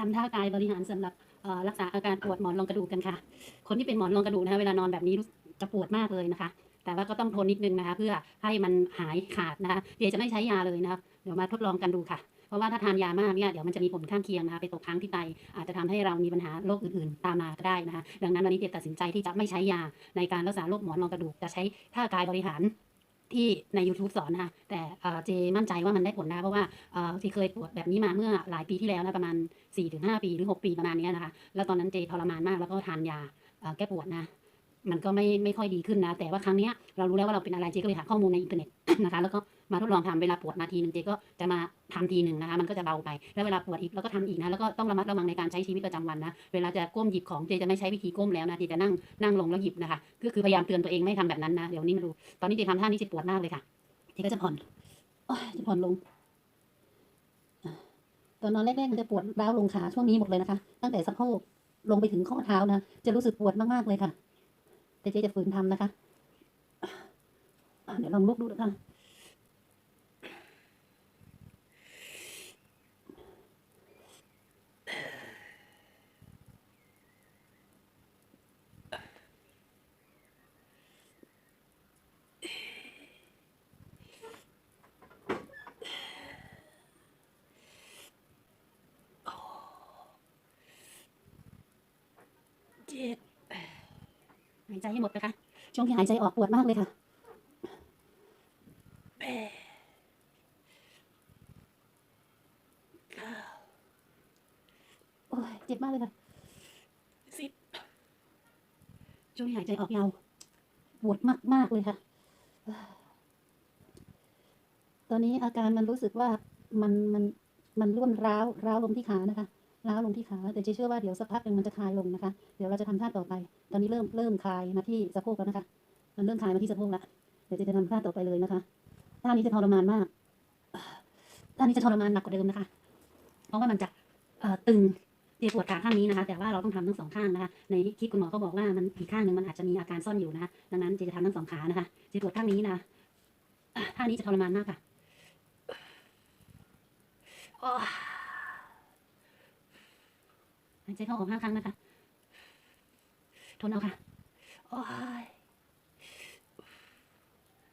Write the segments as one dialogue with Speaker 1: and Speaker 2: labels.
Speaker 1: ทำท่ากายบริหารสำหรับรักษาอาการปวดหมอนรองกระดูกกันค่ะ คนที่เป็นหมอนรองกระดูกนะคะเวลานอนแบบนี้จะปวดมากเลยนะคะ แต่ว่าก็ต้องทนนิดนึงนะคะ เพื่อให้มันหายขาดนะคะเดี๋ยวจะไม่ใช้ยาเลยนะคะเดี๋ยวมาทดลองกันดูค่ะ เพราะว่าถ้าทานยามากเนี่ยเดี๋ยวมันจะมีผลข้างเคียงนะคะไปตกค้างที่ไตอาจจะทำให้เรามีปัญหาโรคอื่นๆ ตามมาก็ได้นะคะ ดังนั้นวันนี้เจตัดสินใจที่จะไม่ใช้ยาในการรักษาโรคหมอนรองกระดูกจะใช้ท่ากายบริหาร ที่ใน YouTube สอนนะคะแต่เจมั่นใจว่ามันได้ผลนะ เพราะว่าเจเคยปวดแบบนี้มาเมื่อหลายปีที่แล้วนะประมาณ 4-5 ปีหรือ 6 ปีประมาณนี้นะคะ แล้วตอนนั้นเจทรมานมากแล้วก็ทานยาแก้ปวดนะ มันก็ไม่ไม่ค่อยดีขึ้นนะ แต่ว่าครั้งนี้เรารู้แล้วว่าเราเป็นอะไรเจก็เลยหาข้อมูลในอินเทอร์เน็ตนะคะแล้วก็มาทดลองทำเวลาปวดมาทีหนึ่งเจก็จะมาทำทีหนึ่งนะคะมันก็จะเบาไปแล้วเวลาปวดอีกเราก็ทำอีกนะแล้วก็ต้องระมัดระวังในการใช้ชีวิตประจำวันนะเวลาจะก้มหยิบของเจจะไม่ใช้วิธีก้มแล้วนะเจจะนั่งนั่งลงแล้วหยิบนะคะก็คือพยายามเตือนตัวเองไม่ให้ทำแบบนั้นนะเดี๋ยวนี้มาดูตอนนี้เจทำท่านี้เจปวดมากเลยค่ะเจก็จะผ่อนจะผ่อนลงตอนนอนแรกๆมันจะปวดร้าวลงขาช่วงนี้หมดเลยนะคะ ตั้งแต่สะโพกลงไปถึงข้อเท้านะ จะรู้สึกปวดมากๆเลยค่ะ แต่เจ๊จะฝืนทำนะคะเดี๋ยวลองลุกดูนะคะเจ็บายใจให้หมดนะคะ ช่วงที่หายใจออกปวดมากเลยค่ะแปดเก้าโอ้ยเจ็บมากเลยค่ะสิบช่วงที่หายใจออกยาวปวดมากมากเลยค่ะ ตอนนี้อาการมันรู้สึกว่ามันมันมันร่วมร้าวร้าวลงที่ขานะคะ ร้าวลงที่ขาแต่เจเชื่อว่าเดี๋ยวสักพักหนึ่งมันจะคลายลงนะคะ เดี๋ยวเราจะทำท่าต่อไป ตอนนี้เริ่มเริ่มคลายมาที่สะโพกแล้วนะคะ มันเริ่มคลายมาที่สะโพกแล้วเดี๋ยวเจจะทำท่าต่อไปเลยนะคะท่านี้จะทรมานมากท่านี้จะทรมานหนักกว่าเดิมนะคะ เพราะว่ามันจะเอ่อตึงเจปวดขาข้างนี้นะคะ แต่ว่าเราต้องทำทั้งสองข้างนะคะ ในคลิปคุณหมอก็บอกว่ามันอีกข้างหนึ่งมันอาจจะมีอาการซ่อนอยู่นะคะดังนั้นเจจะทำทั้งสองขานะคะเจปวดข้างนี้นะท่านี้จะทรมานมากค่ะโอ้ย หาย ใจเข้าออกห้าครั้งนะคะ ทนเอาค่ะ โอ้ย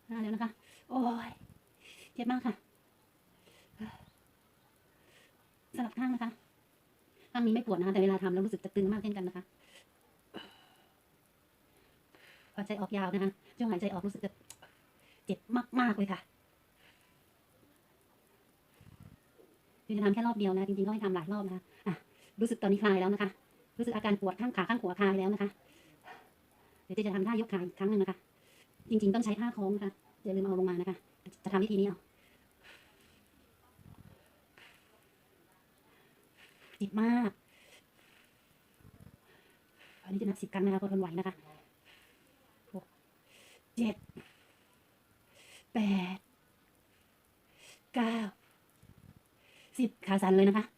Speaker 1: มาแล้วนะคะ โอ้ยเจ็บมากค่ะ สลับข้างนะคะ ข้างนี้ไม่ปวดนะคะ แต่เวลาทำแล้วรู้สึกจะตึงมากเช่นกันนะคะหายใจออกยาวนะคะช่วงหายใจออกรู้สึกจะเจ็บมาก ๆ เลยค่ะคือจะทำแค่รอบเดียวนะ จริงๆก็ให้ทำหลายรอบนะคะ รู้สึกตอนนี้คลายแล้วนะคะ รู้สึกอาการปวดข้างขาข้างขวาคลายแล้วนะคะ เดี๋ยวจะทำท่ายกขาอีกครั้งหนึ่งนะคะ จริง ๆ ต้องใช้ท่าโค้งนะคะอย่าลืมเอาลงมานะคะ จะทำวิธีนี้เอาเจ็บมากอันนี้จะนับสิบครั้งนะคะพราะทนไหวนะคะหกเจ็ดแปดเก้าสิบขาสั่นเลยนะคะ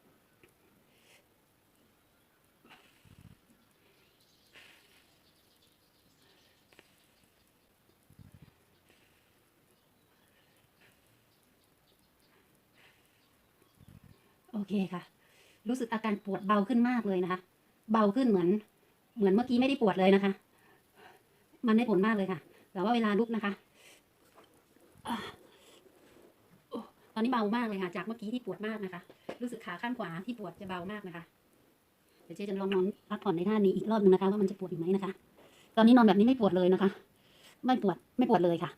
Speaker 1: โอเคค่ะ รู้สึกอาการปวดเบาขึ้นมากเลยนะคะ เบาขึ้นเหมือน เหมือนเมื่อกี้ไม่ได้ปวดเลยนะคะ มันได้ผลมากเลยค่ะ แต่ว่าเวลาลุกนะคะอตอนนี้เบามากเลยค่ะ จากเมื่อกี้ที่ปวดมากนะคะ รู้สึกขาข้างขวาที่ปวดจะเบามากนะคะ เดี๋ยวเจ๊จะลองนอนพักผ่อนในท่านี้อีกรอบหนึงนะคะว่ามันจะปวดอยู่ไหมนะคะ ตอนนี้นอนแบบนี้ไม่ปวดเลยนะคะ ไม่ปวดไม่ปวดเลยค่ะ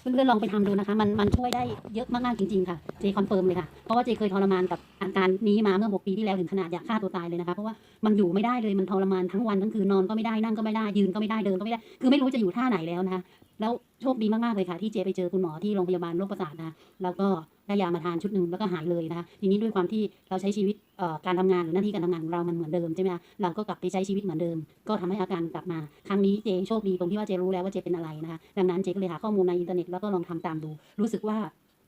Speaker 1: เพื่อนๆลองไปทำดูนะคะ มันมันช่วยได้เยอะมากๆจริงๆค่ะ เจคอนเฟิร์มเลยค่ะ เพราะว่าเจเคยทรมานกับอาการนี้มาเมื่อ 6 ปีที่แล้วถึงขนาดอยากฆ่าตัวตายเลยนะคะ เพราะว่ามันอยู่ไม่ได้เลย มันทรมานทั้งวันทั้งคืนนอนก็ไม่ได้ นั่งก็ไม่ได้ ยืนก็ไม่ได้ เดินก็ไม่ได้ คือไม่รู้จะอยู่ท่าไหนแล้วนะคะ แล้วโชคดีมากๆเลยค่ะ ที่เจไปเจอคุณหมอที่โรงพยาบาลโรคประสาทนะคะแล้วก็ได้ยามาทานชุดหนึ่งแล้วก็หายเลยนะคะทีนี้ด้วยความที่เราใช้ชีวิตเอ่อการทำงานหรือหน้าที่การทำงานของเรามันเหมือนเดิมใช่ไหมคะเราก็กลับไปใช้ชีวิตเหมือนเดิม ก็ทำให้อาการกลับมาครั้งนี้เจโชคดีตรงที่ว่าเจรู้แล้วว่าเจเป็นอะไรนะคะดังนั้นเจก็เลยหาข้อมูลในอินเทอร์เน็ตแล้วก็ลองทำตามดู รู้สึกว่า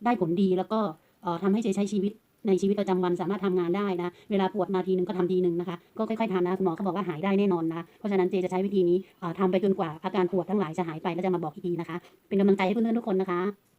Speaker 1: ได้ผลดีแล้วก็เอ่อทำให้เจใช้ชีวิต ในชีวิตประจำวันสามารถทำงานได้นะ เวลาปวดมาทีนึงก็ทำทีนึงนะคะ ก็ค่อยๆทำนะคุณหมอเขาบอกว่าหายได้แน่นอนนะ เพราะฉะนั้นเจจะใช้วิธีนี้เอ่อทำไปจนกว่าอาการปวดทั้งหลายจะหายไปแล้วจะมาบอกอีกทีนะคะ เป็นกำลังใจให้เพื่อนๆทุกคนนะคะ